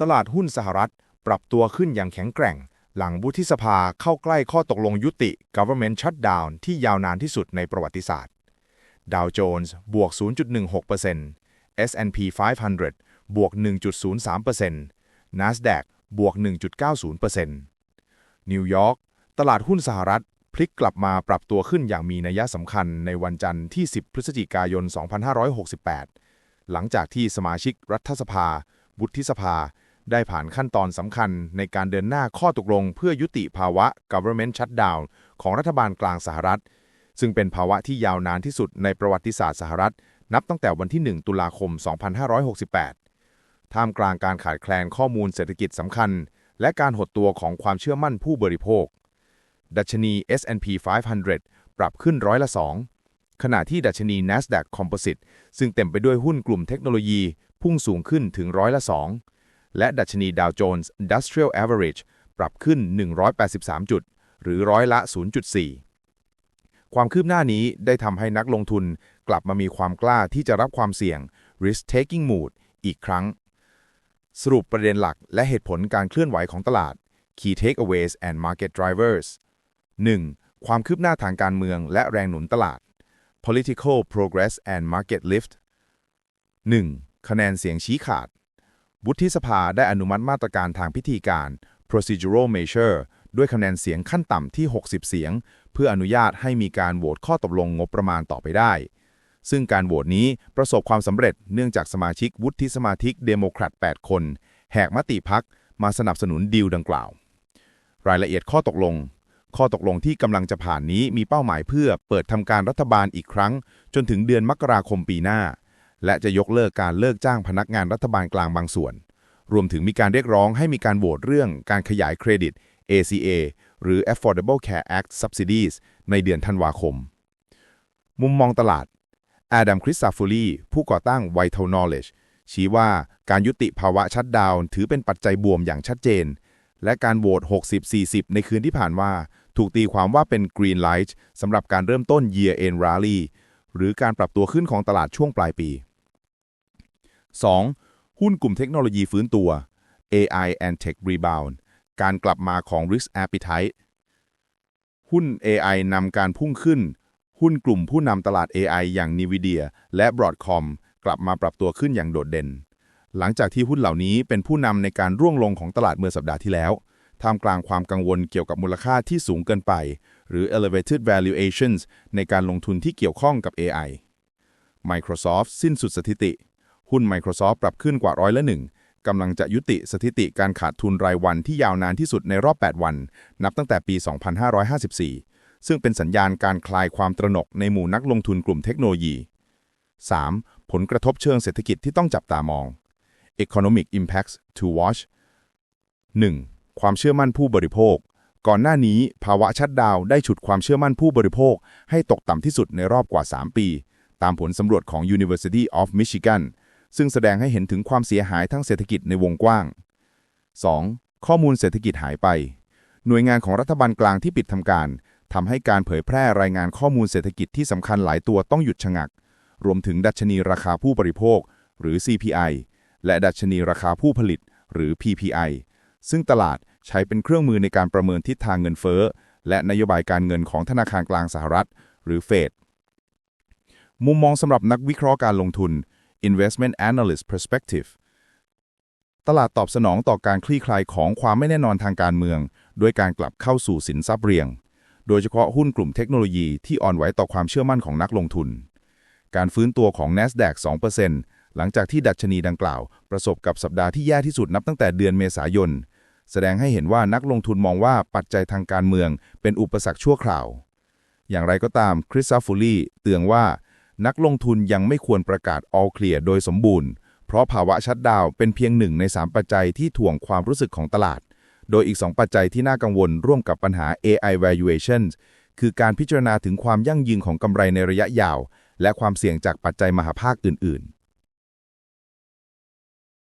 ตลาดหุ้นสหรัฐ ปรับตัวขึ้นอย่างแข็งแกร่ง หลังวุฒิสภาเข้าใกล้ข้อตกลงยุติ government shutdown ที่ยาวนานที่สุดในประวัติศาสตร์ ดาวโจนส์บวก 0.16% S&P 500 บวก 1.03% NASDAQ บวก 1.90%นิวยอร์กตลาดหุ้นสหรัฐพลิกกลับมาปรับตัวขึ้นอย่างมีนัยสำคัญในวันจันทร์ที่ 10 พฤศจิกายน 2568 หลังจากที่สมาชิกรัฐสภา วุฒิสภา ได้ผ่านขั้นตอนสำคัญในการเดินหน้าข้อตกลงเพื่อยุติภาวะ government shutdown ของรัฐบาลกลางสหรัฐ ซึ่งเป็นภาวะที่ยาวนานที่สุดในประวัติศาสตร์สหรัฐ นับตั้งแต่วันที่ 1 ตุลาคม 2568 ท่ามกลางการขาดแคลนข้อมูลเศรษฐกิจสำคัญ และการหดตัวของความเชื่อมั่นผู้บริโภค ดัชนี S&P 500 ปรับขึ้นร้อยละ2ขณะที่ดัชนี NASDAQ Composite ซึ่งเต็มไปด้วยหุ้นกลุ่มเทคโนโลยี พุ่งสูงขึ้นถึงร้อยละ2 และดัชนีดาวโจนส์ Industrial Average ปรับขึ้น 183 จุด หรือร้อยละ 0.4 ความคืบหน้านี้ได้ทำให้นักลงทุนกลับมามีความกล้าที่จะรับความเสี่ยง risk taking mood อีกครั้ง สรุปประเด็นหลักและเหตุผลการเคลื่อนไหวของตลาด key takeaways and market drivers 1. ความคืบหน้าทางการเมืองและแรงหนุนตลาด political progress and market lift 1. คะแนนเสียงชี้ขาด วุฒิสภาได้อนุมัติมาตรการทางพิธีการ procedural measure ด้วยคะแนนเสียงขั้นต่ำที่ 60 เสียง เพื่ออนุญาตให้มีการโหวตข้อตกลงงบประมาณต่อไปได้ ซึ่งการโหวตนี้ประสบความสำเร็จเนื่องจากสมาชิกวุฒิสมาชิกเดโมแครต 8 คน แหกมติพักมาสนับสนุนดีลดังกล่าว รายละเอียดข้อตกลง ข้อตกลงที่กำลังจะผ่านนี้มีเป้าหมายเพื่อเปิดทำการรัฐบาลอีกครั้ง จนถึงเดือนมกราคมปีหน้า และจะยกเลิกการเลิกจ้างพนักงานรัฐบาลกลางบางส่วน รวมถึงมีการเรียกร้องให้มีการโหวตเรื่องการขยายเครดิต ACA หรือ Affordable Care Act Subsidies ในเดือนธันวาคม มุมมองตลาดอดัมคริสซาฟูลีผู้ก่อตั้ง Vital Knowledge ชี้ว่าการยุติภาวะชัดดาวน์ถือเป็นปัจจัยบวมอย่างชัดเจน และการโหวต 60-40 ในคืนที่ผ่านมา ถูกตีความว่าเป็น Green Light สำหรับการเริ่มต้น Year End Rally หรือการปรับตัวขึ้นของตลาดช่วงปลายปี 2. หุ้นกลุ่มเทคโนโลยีฟื้นตัว AI and Tech Rebound การกลับมาของ Risk Appetite หุ้น AI นำการพุ่งขึ้น หุ้นกลุ่มผู้นำตลาด AI อย่าง NVIDIA และ Broadcom กลับมาปรับตัวขึ้นอย่างโดดเด่น หลังจากที่หุ้นเหล่านี้เป็นผู้นำในการร่วงลงของตลาดเมื่อสัปดาห์ที่แล้ว ท่ามกลางความกังวลเกี่ยวกับมูลค่าที่สูงเกินไป หรือ elevated valuations ในการลงทุนที่เกี่ยวข้องกับ AI Microsoft สิ้นสุดสถิติ หุ้น Microsoft ปรับขึ้นกว่าร้อยละหนึ่งกำลังจะยุติสถิติการขาดทุนรายวันที่ยาวนานที่สุดในรอบ 8 วัน นับตั้งแต่ปี 2554 ซึ่งเป็นสัญญาณการคลายความตระหนกในหมู่นักลงทุนกลุ่มเทคโนโลยี 3. ผลกระทบเชิงเศรษฐกิจที่ต้องจับตามอง Economic Impacts to Watch 1. ความเชื่อมั่นผู้บริโภค ก่อนหน้านี้ภาวะชัดดาวได้ฉุดความเชื่อมั่นผู้บริโภค ให้ตกต่ำที่สุดในรอบกว่า 3 ปี ตามผลสำรวจของ University of Michigan ซึ่งแสดงให้เห็นถึงความเสียหายทั้งเศรษฐกิจในวงกว้าง 2. ข้อมูลเศรษฐกิจหายไป หน่วยงานของรัฐบาลกลางที่ปิดทำการทำให้การเผยแพร่รายงานข้อมูลเศรษฐกิจที่สำคัญหลายตัวต้องหยุดชะงัก รวมถึงดัชนีราคาผู้บริโภค หรือ CPI และดัชนีราคาผู้ผลิต หรือ PPI ซึ่งตลาดใช้เป็นเครื่องมือในการประเมินทิศทางเงินเฟ้อ และนโยบายการเงินของธนาคารกลางสหรัฐ หรือเฟด มุมมองสำหรับนักวิเคราะห์การลงทุน Investment Analyst Perspective ตลาดตอบสนองต่อการคลี่คลายของความไม่แน่นอนทางการเมือง ด้วยการกลับเข้าสู่สินทรัพย์เรียง โดยเฉพาะหุ้นกลุ่มเทคโนโลยีที่อ่อนไหวต่อความเชื่อมั่นของนักลงทุน การฟื้นตัวของ NASDAQ 2% หลังจากที่ดัชนีดังกล่าว ประสบกับสัปดาห์ที่แย่ที่สุดนับตั้งแต่เดือนเมษายน แสดงให้เห็นว่านักลงทุนมองว่าปัจจัยทางการเมือง เป็นอุปสรรคชั่วคราว อย่างไรก็ตามคริสซาฟูลีเตือนว่า นักลงทุนยังไม่ควรประกาศ all clear โดยสมบูรณ์ เพราะภาวะชัดดาวเป็นเพียงหนึ่งใน 3 ปัจจัยที่ถ่วงความรู้สึกของตลาด โดยอีก 2 ปัจจัยที่น่ากังวลร่วมกับปัญหา AI valuations คือการพิจารณาถึงความยั่งยืนของกำไรในระยะยาว และความเสี่ยงจากปัจจัยมหาภาคอื่น ๆ